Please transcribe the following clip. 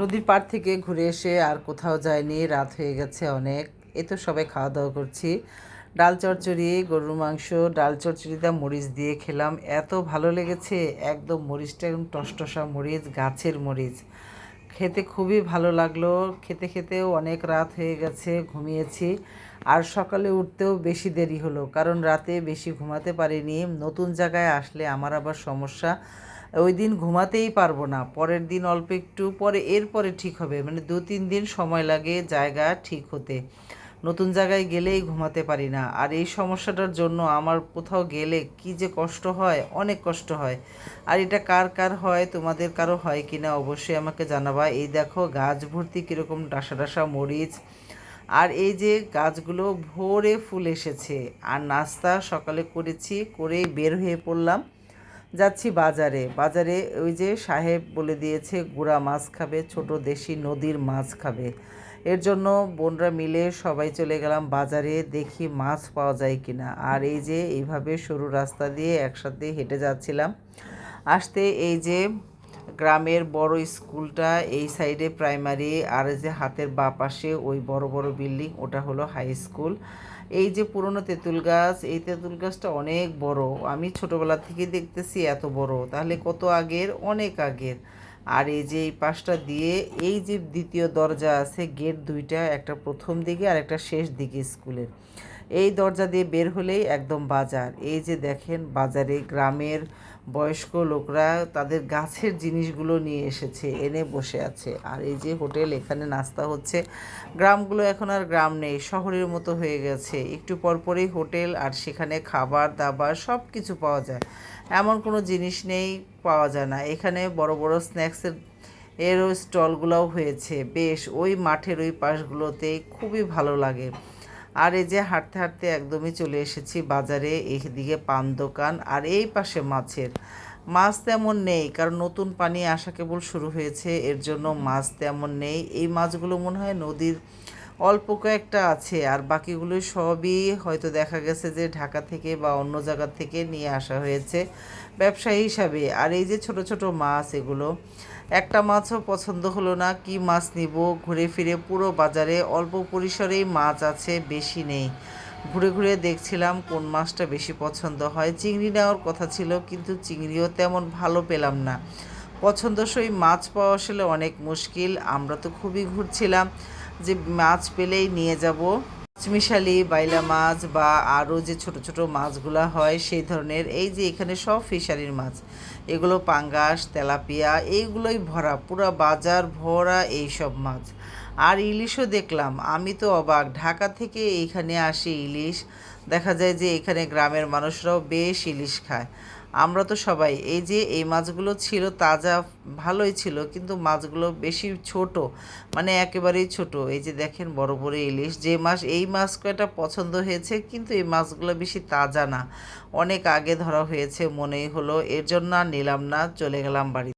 নদীর পাড় থেকে ঘুরে এসে আর কোথাও যায়নি, রাত হয়ে গেছে অনেক। এ তো সবাই খাওয়া দাওয়া করছি। ডাল চচ্চড়ি গরুর মাংস, ডাল চচ্চড়িটা মরিচ দিয়ে খেলাম। এত ভালো লেগেছে, একদম মরিচটা একদম টসটসা মরিচ, গাছের মরিচ। খেতে খুবই ভালো লাগল। খেতে খেতেও অনেক রাত হয়ে গেছে, ঘুমিয়েছি। আর সকালে উঠতেও বেশি দেরি হলো, কারণ রাতে বেশি ঘুমাতে পারিনি। নতুন জায়গায় আসলে আমার আবার সমস্যা। ওই দিন ঘুমাতেই পারব না। পরের দিন অল্প একটু পরে এরপরে ঠিক হবে। মানে দু তিন দিন সময় লাগে জায়গা ঠিক হতে। নতুন জায়গায় গেলেই ঘুমাতে পারি না। আর এই সমস্যাটার জন্য আমার কোথাও গেলে কি যে কষ্ট হয়, অনেক কষ্ট হয়। আর এটা কার কার হয়, তোমাদের কারও হয় কি না অবশ্যই আমাকে জানাবা। এই দেখো, গাছ ভর্তি কীরকম ডাসা ডাসা মরিচ। আর এই যে গাছগুলো ভোরে ফুল এসেছে। আর নাস্তা সকালে করেছি, করেই বের হয়ে পড়লাম। যাচ্ছি বাজারে। বাজারে ওই যে সাহেব বলে দিয়েছে, গুড়া মাছ খাবে, ছোট দেশি নদীর মাছ খাবে। এর জন্য বোনরা মিলে সবাই চলে গেলাম বাজারে, দেখি মাছ পাওয়া যায় কিনা। আর এই যে এইভাবে সরু রাস্তা দিয়ে একসাথে হেঁটে যাচ্ছিলাম। আসতে এই যে গ্রামের বড় স্কুলটা এই সাইডে প্রাইমারি, আর যে হাতের বা পাশে ওই বড় বড় বিল্ডিং, ওটা হলো হাই স্কুল। এই যে পুরনো তেঁতুল গাছ, এই তেঁতুল গাছটা অনেক বড়। আমি ছোটবেলা থেকে দেখতেছি এত বড়। তাহলে কত আগের? অনেক আগের। আর এই যে এই পাশটা দিয়ে এই যে দ্বিতীয় দরজা আছে, গেট দুইটা, একটা প্রথম দিকে আর একটা শেষ দিকে স্কুলের। এই দরজা দিয়ে বের হলেই একদম বাজার। এই যে দেখেন বাজারে গ্রামের বয়স্ক লোকরা তাদের গাছের জিনিসগুলো নিয়ে এসেছে, এনে বসে আছে। আর এই যে হোটেল, এখানে নাস্তা হচ্ছে। গ্রামগুলো এখন আর গ্রাম নেই, শহরের মতো হয়ে গেছে। একটু পরপরই হোটেল আর সেখানে খাবার, দাবার সব কিছু পাওয়া যায়। এমন কোনো জিনিস নেই, পাওয়া যায় না। এখানে বড় বড় স্ন্যাক্সের এরও স্টলগুলোও হয়েছে। বেশ, ওই মাঠের ওই পাশগুলোতে খুবই ভালো লাগে। আর এই যে হাঁটতে হাঁটতে একদমই চলে এসেছি বাজারে এইদিকে পান দোকান আর এই পাশে মাছের। মাছ তেমন নেই, কারণ নতুন পানি আসা কেবল শুরু হয়েছে, এর জন্য মাছ তেমন নেই। এই মাছগুলো মনে হয় নদীর অল্প কয়েকটা আছে, আর বাকিগুলো সবই হয়তো দেখা গেছে যে ঢাকা থেকে বা অন্য জায়গা থেকে নিয়ে আসা হয়েছে ব্যবসায়ী হিসাবে। আর এই যে ছোট ছোট মাছ, এগুলো একটা মাছও পছন্দ হলো না, কি মাছ নিব? ঘুরে ফিরে পুরো বাজারে অল্প পরিসরেই মাছ আছে, বেশি নেই। ঘুরে ঘুরে দেখছিলাম কোন মাছটা বেশি পছন্দ হয়। চিংড়ি নেওয়ার কথা ছিল, কিন্তু চিংড়িও তেমন ভালো পেলাম না। পছন্দসই মাছ পাওয়া আসলে অনেক মুশকিল। আমরা তো খুবই ঘুরছিলাম যে মাছ পেলেই নিয়ে যাব। মিশালি, বাইলা মাছ বা আরও যে ছোট ছোট মাছগুলা হয়, সেই ধরনের এই যে এখানে সব ফিশারির মাছ। এগুলো পাঙ্গাস, তেলাপিয়া, এইগুলোই ভরা, পুরা বাজার ভরা এই সব মাছ। আর ইলিশও দেখলাম। আমি তো অবাক। ঢাকা থেকে এইখানে আসে ইলিশ। দেখা যায় যে এখানে গ্রামের মানুষরাও বেশ ইলিশ খায়। আমরা তো সবাই। এই যে এই মাছগুলো ছিল তাজা, ভালোই ছিল, কিন্তু মাছগুলো বেশি ছোট মানে একেবারেই ছোট। এই যে দেখেন বড় বড় ইলিশ। যে মাছ, এই মাছ কয়টা পছন্দ হয়েছে, কিন্তু এই মাছগুলো বেশি তাজা না। অনেক আগে ধরা হয়েছে, মনেই হলো। এর জন্য আর নিলাম না, চলে গেলাম বাড়িতে